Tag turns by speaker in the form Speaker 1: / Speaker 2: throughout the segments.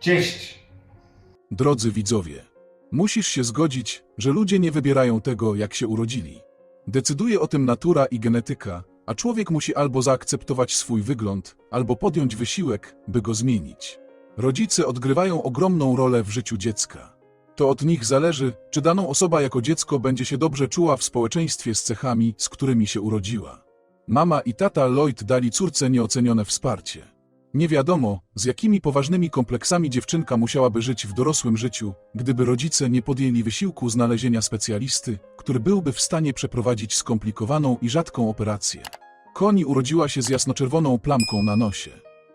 Speaker 1: Cześć!
Speaker 2: Drodzy widzowie, musisz się zgodzić, że ludzie nie wybierają tego, jak się urodzili. Decyduje o tym natura i genetyka, a człowiek musi albo zaakceptować swój wygląd, albo podjąć wysiłek, by go zmienić. Rodzice odgrywają ogromną rolę w życiu dziecka. To od nich zależy, czy daną osoba jako dziecko będzie się dobrze czuła w społeczeństwie z cechami, z którymi się urodziła. Mama i tata Lloyd dali córce nieocenione wsparcie. Nie wiadomo, z jakimi poważnymi kompleksami dziewczynka musiałaby żyć w dorosłym życiu, gdyby rodzice nie podjęli wysiłku znalezienia specjalisty, który byłby w stanie przeprowadzić skomplikowaną i rzadką operację. Koni urodziła się z jasnoczerwoną plamką na nosie.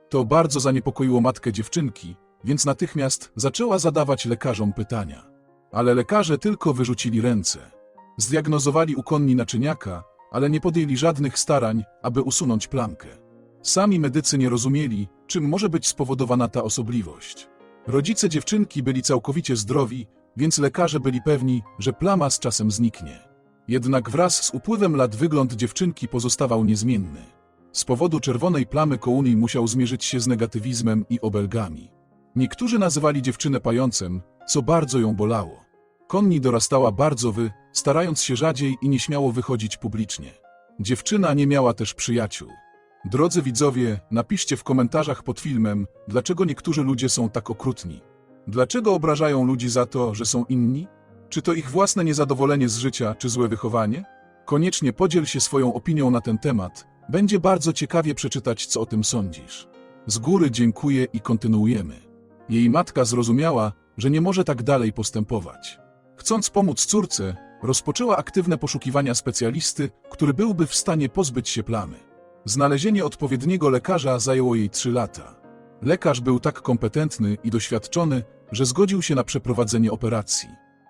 Speaker 2: To bardzo zaniepokoiło matkę dziewczynki, więc natychmiast zaczęła zadawać lekarzom pytania. Ale lekarze tylko wyrzucili ręce. Zdiagnozowali u konni naczyniaka, ale nie podjęli żadnych starań, aby usunąć plamkę. Sami medycy nie rozumieli, czym może być spowodowana ta osobliwość. Rodzice dziewczynki byli całkowicie zdrowi, więc lekarze byli pewni, że plama z czasem zniknie. Jednak wraz z upływem lat wygląd dziewczynki pozostawał niezmienny. Z powodu czerwonej plamy kołuni musiał zmierzyć się z negatywizmem i obelgami. Niektórzy nazywali dziewczynę pającem, co bardzo ją bolało. Konni dorastała bardzo wy, starając się rzadziej i nieśmiało wychodzić publicznie. Dziewczyna nie miała też przyjaciół. Drodzy widzowie, napiszcie w komentarzach pod filmem, dlaczego niektórzy ludzie są tak okrutni. Dlaczego obrażają ludzi za to, że są inni? Czy to ich własne niezadowolenie z życia, czy złe wychowanie? Koniecznie podziel się swoją opinią na ten temat. Będzie bardzo ciekawie przeczytać, co o tym sądzisz. Z góry dziękuję i kontynuujemy. Jej matka zrozumiała, że nie może tak dalej postępować. Chcąc pomóc córce, rozpoczęła aktywne poszukiwania specjalisty, który byłby w stanie pozbyć się plamy. Znalezienie odpowiedniego lekarza zajęło jej trzy lata. Lekarz był tak kompetentny i doświadczony, że zgodził się na przeprowadzenie operacji.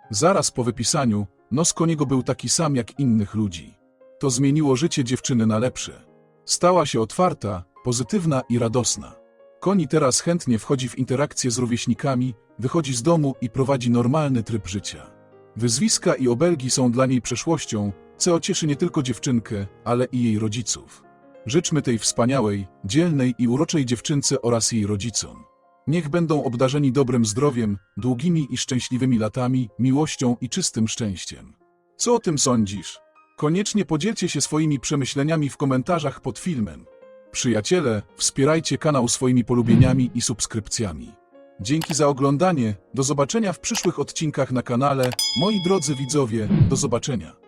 Speaker 2: Zaraz po wypisaniu, nos koniego był taki sam jak innych ludzi. To zmieniło życie dziewczyny na lepsze. Stała się otwarta, pozytywna i radosna. Koni teraz chętnie wchodzi w interakcje z rówieśnikami, wychodzi z domu i prowadzi normalny tryb życia. Wyzwiska i obelgi są dla niej przeszłością, co cieszy nie tylko dziewczynkę, ale i jej rodziców. Życzmy tej wspaniałej, dzielnej i uroczej dziewczynce oraz jej rodzicom. Niech będą obdarzeni dobrym zdrowiem, długimi i szczęśliwymi latami, miłością i czystym szczęściem. Co o tym sądzisz? Koniecznie podzielcie się swoimi przemyśleniami w komentarzach pod filmem. Przyjaciele, wspierajcie kanał swoimi polubieniami i subskrypcjami. Dzięki za oglądanie, do zobaczenia w przyszłych odcinkach na kanale. Moi drodzy widzowie, do zobaczenia.